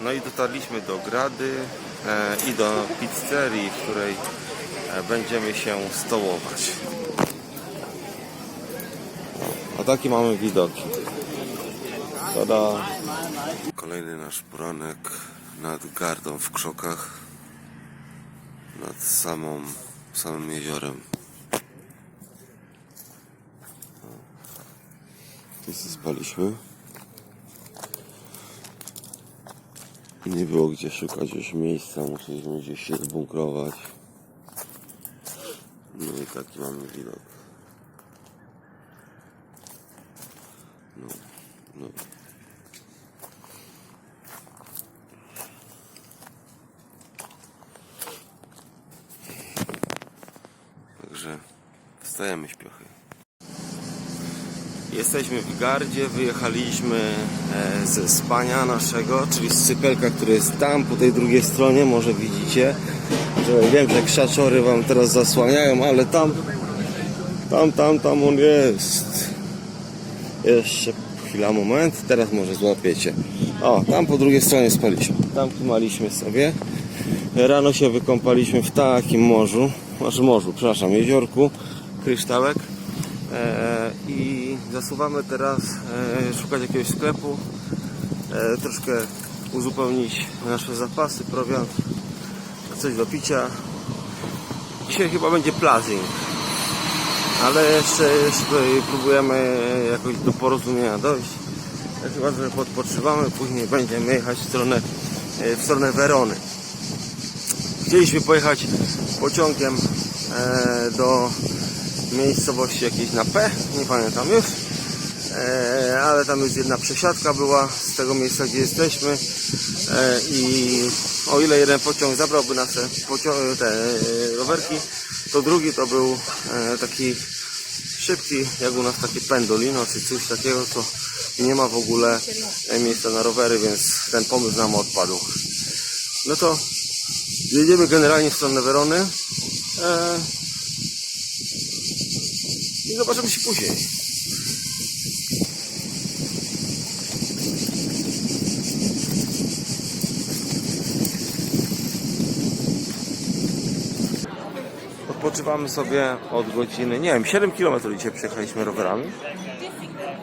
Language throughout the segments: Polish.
No i dotarliśmy do Grady e, i do pizzerii, w której e, będziemy się stołować. A takie mamy widoki. Tada! Kolejny nasz poranek nad gardą w krzokach, nad samą, samym jeziorem. Wszyscy spaliśmy. Nie było gdzie szukać już miejsca, musieliśmy gdzieś się zbunkrować. No i taki mamy widok. No, no. Także wstajemy śpiochy. Jesteśmy w Gardzie, wyjechaliśmy ze spania naszego, czyli z cypelka, który jest tam po tej drugiej stronie, może widzicie, że wiem, że krzaczory wam teraz zasłaniają, ale tam, tam, tam, tam on jest. Jeszcze chwila, moment, teraz może złapiecie. O, tam po drugiej stronie spaliśmy, tam kimaliśmy sobie. Rano się wykąpaliśmy w takim morzu, znaczy morzu, przepraszam, jeziorku, kryształek. E, I zasuwamy teraz e, szukać jakiegoś sklepu, e, troszkę uzupełnić nasze zapasy, prowiant, coś do picia. Dzisiaj chyba będzie plazing, ale jeszcze, jeszcze próbujemy jakoś do porozumienia dojść. Ja chyba że podpoczywamy, później będziemy jechać w stronę, w stronę Werony. Chcieliśmy pojechać pociągiem do miejscowości jakiejś na P, nie pamiętam już, e, ale tam już jedna przesiadka była z tego miejsca, gdzie jesteśmy e, i o ile jeden pociąg zabrałby nas te, pocio- te e, rowerki, to drugi to był e, taki szybki, jak u nas taki pendolino czy coś takiego, to nie ma w ogóle e, miejsca na rowery, więc ten pomysł nam odpadł. No to jedziemy generalnie w stronę Werony. E, i zobaczymy się później. Odpoczywamy sobie od godziny, nie wiem, 7 km dzisiaj przejechaliśmy rowerami.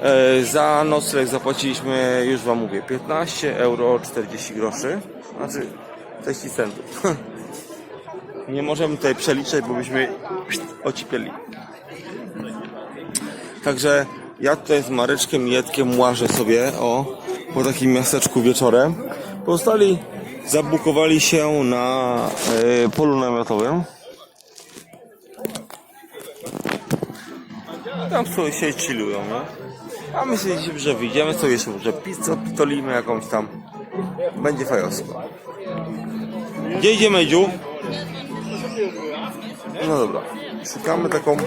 E, za nocleg zapłaciliśmy, już Wam mówię, 15 euro 40 groszy, znaczy 40 centów. Nie możemy tutaj przeliczać, bo byśmy ocipieli. Także ja tutaj z Mareczkiem i Jedkiem łażę sobie o, po takim miasteczku wieczorem. Pozostali zabukowali się na y, polu namiotowym. Tam sobie się chillują, no. A my sobie że wyjdziemy sobie jeszcze pizzę pitolimy jakąś tam. Będzie fajosko. Gdzie idziemy, Edziu? No dobra. Szukamy taką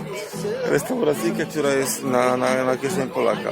restauracyjkę, która jest na, na, na kieszeni Polaka.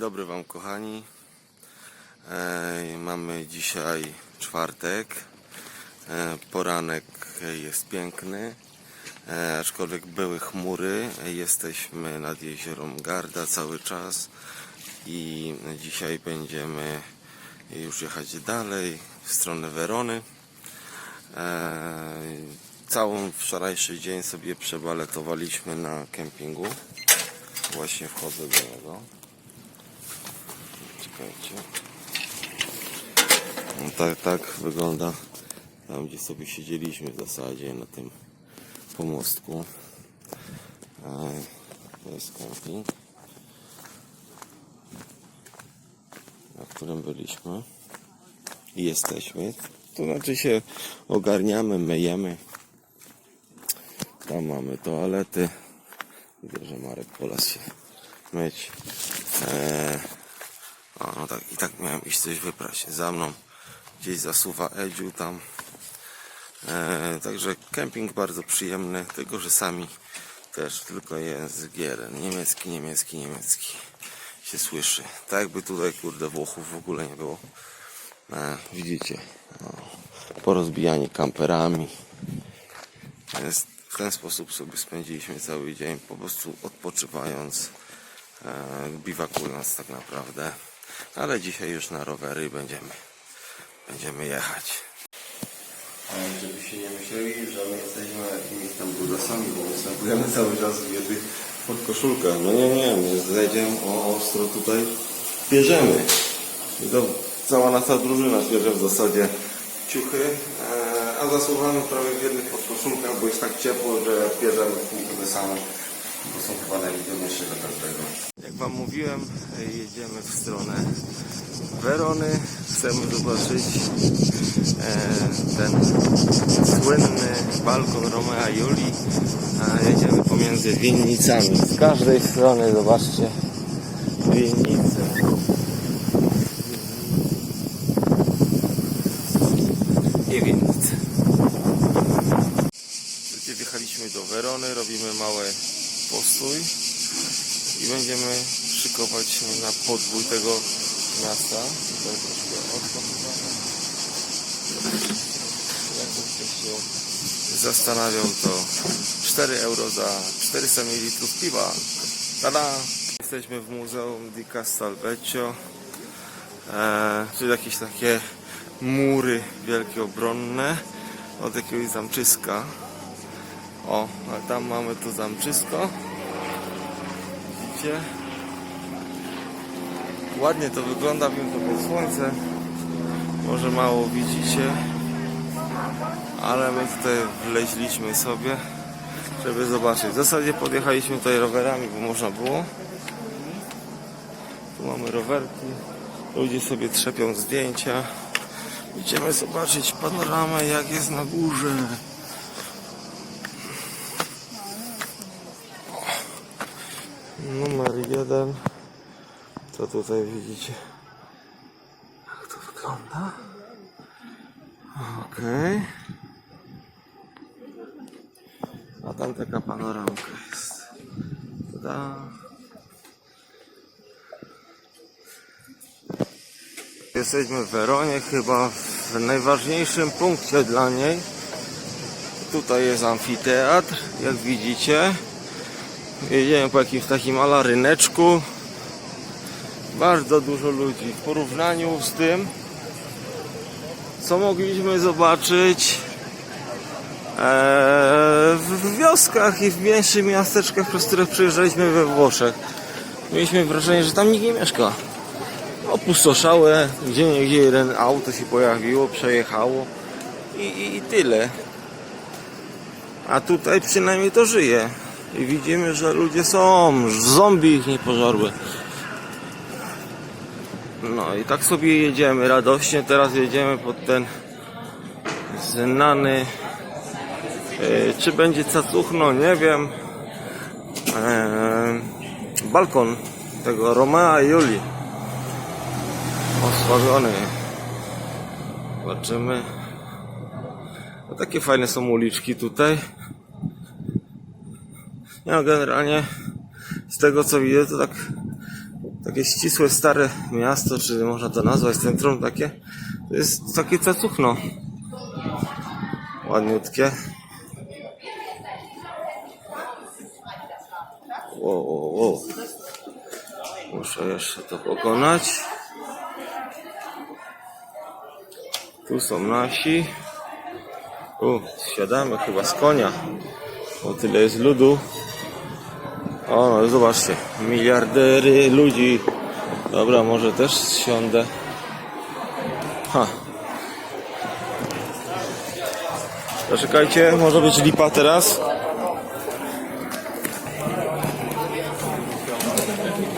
Dzień dobry Wam kochani. E, mamy dzisiaj czwartek. E, poranek jest piękny. E, aczkolwiek były chmury. Jesteśmy nad jeziorem Garda cały czas. I dzisiaj będziemy już jechać dalej w stronę Werony. E, całą wczorajszy dzień sobie przebaletowaliśmy na kempingu. Właśnie wchodzę do niego. Czekajcie. No tak, tak wygląda tam, gdzie sobie siedzieliśmy w zasadzie na tym pomostku. To jest kemping, na którym byliśmy i jesteśmy. To znaczy się ogarniamy, myjemy. Tam mamy toalety. Widzę, że Marek polas się myć. Eee, o, no tak, I tak miałem iść coś wyprać. Za mną gdzieś zasuwa Edziu tam. Eee, także kemping bardzo przyjemny, tylko że sami też tylko język jeden. Niemiecki, niemiecki, niemiecki się słyszy. Tak jakby tutaj kurde Włochów w ogóle nie było. E, widzicie, no, porozbijani kamperami. Więc w ten sposób sobie spędziliśmy cały dzień, po prostu odpoczywając, e, biwakując tak naprawdę. Ale dzisiaj już na rowery będziemy, będziemy jechać. Ale żebyście nie myśleli, że my jesteśmy jakimiś tam brudasami, bo występujemy cały czas w jednych pod koszulkę. No nie, nie, my zejdziemy o ostro tutaj, bierzemy. I to cała nasza drużyna bierze w zasadzie ciuchy, e, a zasuwamy prawie w jednych podkoszulkach, bo jest tak ciepło, że bierzemy kółko te same, bo są chyba najwidoczniejsze do każdego. Jak Wam mówiłem, jedziemy w stronę Werony. Chcemy zobaczyć e, ten słynny balkon Romea Julii. Jedziemy pomiędzy winnicami. Z każdej strony zobaczcie winnice. i winnice. Wjechaliśmy do Werony, robimy mały postój i będziemy szykować się na podbój tego miasta. Tutaj troszkę. Jak ktoś się zastanawiał, to 4 euro za 400 ml piwa. Tada! Jesteśmy w Muzeum di Castelvecchio, e, czyli jakieś takie mury wielkie obronne od jakiegoś zamczyska. O, a tam mamy to zamczysko. Widzicie? Ładnie to wygląda, wiem to pod słońce. Może mało widzicie, ale my tutaj wleźliśmy sobie, żeby zobaczyć. W zasadzie podjechaliśmy tutaj rowerami, bo można było. Tu mamy rowerki. Ludzie sobie trzepią zdjęcia. Idziemy zobaczyć panoramę, jak jest na górze. Numer jeden. To tutaj widzicie. Jak to wygląda? Okej. A tam taka panoramka jest. Tada. Jesteśmy w Weronie, chyba w najważniejszym punkcie dla niej. Tutaj jest amfiteatr, jak widzicie. Jedziemy po jakimś takim ala ryneczku. Bardzo dużo ludzi w porównaniu z tym, co mogliśmy zobaczyć e, w wioskach i w mniejszych miasteczkach, przez które przyjeżdżaliśmy we Włoszech. Mieliśmy wrażenie, że tam nikt nie mieszka opustoszałe, gdzie nie gdzie jeden auto się pojawiło, przejechało i, i, i tyle. A tutaj przynajmniej to żyje. I widzimy, że ludzie są, zombie ich nie pożarły. No i tak sobie jedziemy radośnie. Teraz jedziemy pod ten znany. e, czy będzie cacuchno, nie wiem. E, balkon tego Romea i Julii osłabiony. Zobaczymy. No, takie fajne są uliczki tutaj. No generalnie z tego co widzę to tak takie ścisłe stare miasto, czy można to nazwać centrum takie. To jest takie cacuchno. Ładniutkie. Wow, wow, wow. Muszę jeszcze to pokonać. Tu są nasi. U, siadamy chyba z konia. Bo tyle jest ludu. O, no zobaczcie. Miliardery ludzi. Dobra, może też siądę. Ha. Zaczekajcie, może być lipa teraz.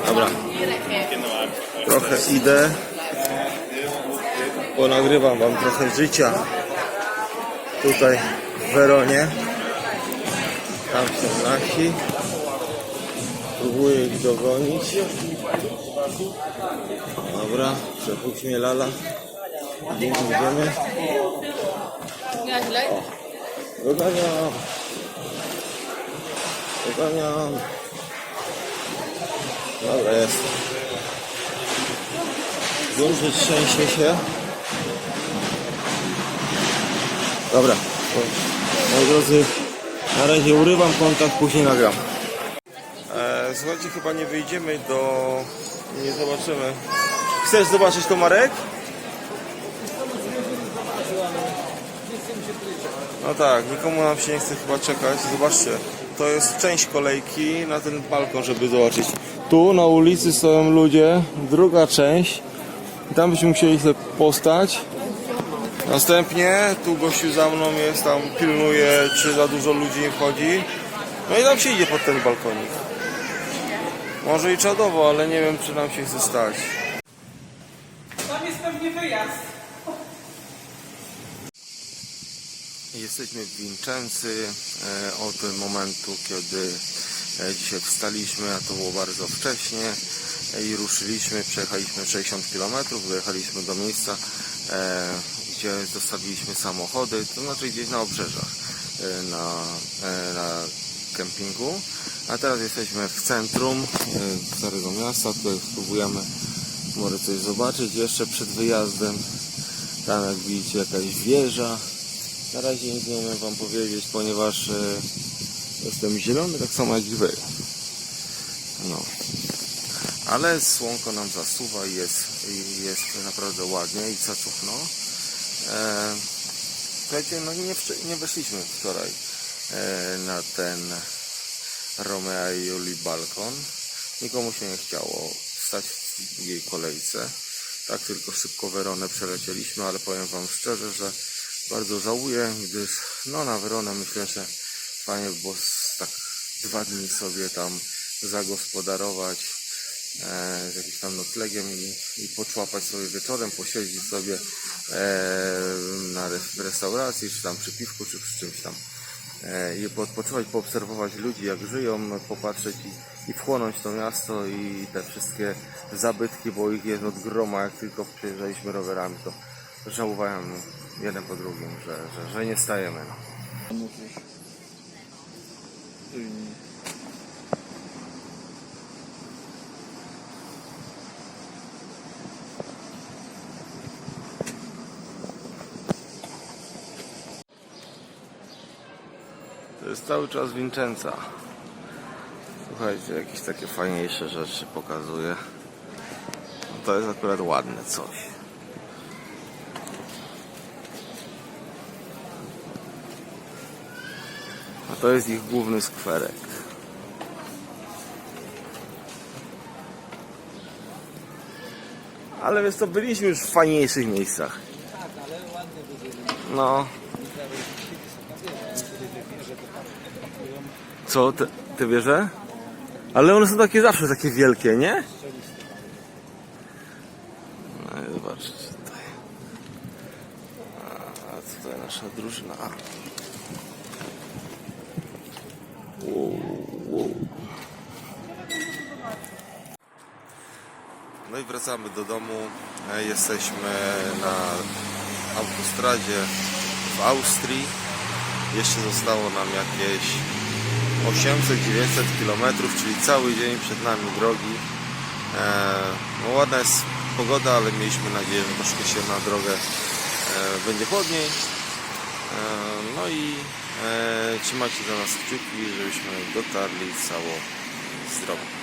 Dobra. Trochę idę. ponagrywam wam trochę życia tutaj w Weronie. Tam są nasi. Próbuję ich dogonić. Dobra, przepuść mnie lala. Gdzie idziemy? Nieźle. Doganiam. Doganiam. Dobra, jest. Że trzęsie się. Dobra. Moi drodzy, na razie urywam kontakt, później nagram. Słuchajcie, chyba nie wyjdziemy do... Nie zobaczymy. Chcesz zobaczyć to, Marek? No tak, nikomu nam się nie chce chyba czekać. Zobaczcie, to jest część kolejki na ten balkon, żeby zobaczyć. Tu na ulicy stoją ludzie, druga część. Tam byśmy musieli sobie postać. Następnie tu gościu za mną jest, tam pilnuje, czy za dużo ludzi nie wchodzi. No i tam się idzie pod ten balkonik. Może i czadowo, ale nie wiem, czy nam się chce stać. Tam jest pewnie wyjazd. Jesteśmy w Vincenzy e, od momentu, kiedy e, dzisiaj wstaliśmy, a to było bardzo wcześnie e, i ruszyliśmy, przejechaliśmy 60 km, dojechaliśmy do miejsca, gdzie zostawiliśmy samochody, to znaczy gdzieś na obrzeżach, na, na kempingu, a teraz jesteśmy w centrum e, Starego Miasta, tutaj spróbujemy może coś zobaczyć jeszcze przed wyjazdem, tam jak widzicie jakaś wieża, na razie nic nie umiem Wam powiedzieć, ponieważ e, jestem zielony, tak samo jak i Wy. No. Ale słonko nam zasuwa i jest, jest naprawdę ładnie i cacuchno. E, słuchajcie, no nie, nie weszliśmy wczoraj na ten Romeo i Juli balkon. Nikomu się nie chciało stać w drugiej kolejce. Tak tylko szybko Weronę przelecieliśmy, ale powiem Wam szczerze, że bardzo żałuję, gdyż no na Weronę myślę, że fajnie by było tak dwa dni sobie tam zagospodarować e, z jakimś tam noclegiem i, i poczłapać sobie wieczorem, posiedzieć sobie e, na, w restauracji, czy tam przy piwku, czy przy czymś tam i odpoczywać, poobserwować ludzi, jak żyją, popatrzeć i, i wchłonąć to miasto i te wszystkie zabytki, bo ich jest od groma, jak tylko przejeżdżaliśmy rowerami, to żałowałem jeden po drugim, że, że, że nie stajemy. No. Cały czas Vincenza. Słuchajcie, jakieś takie fajniejsze rzeczy pokazuje. No to jest akurat ładne coś. A to jest ich główny skwerek. Ale wiesz co, byliśmy już w fajniejszych miejscach. No. Co, te, te wieże? Ale one są takie zawsze takie wielkie, nie? No i zobaczcie tutaj. A tutaj nasza drużyna. No i wracamy do domu. E, Jesteśmy na autostradzie w Austrii. Jeszcze zostało nam jakieś 800-900 km, czyli cały dzień przed nami drogi. E, no ładna jest pogoda, ale mieliśmy nadzieję, że troszkę się na drogę e, będzie chłodniej. E, no i e, trzymajcie za nas kciuki, żebyśmy dotarli cało zdrowo.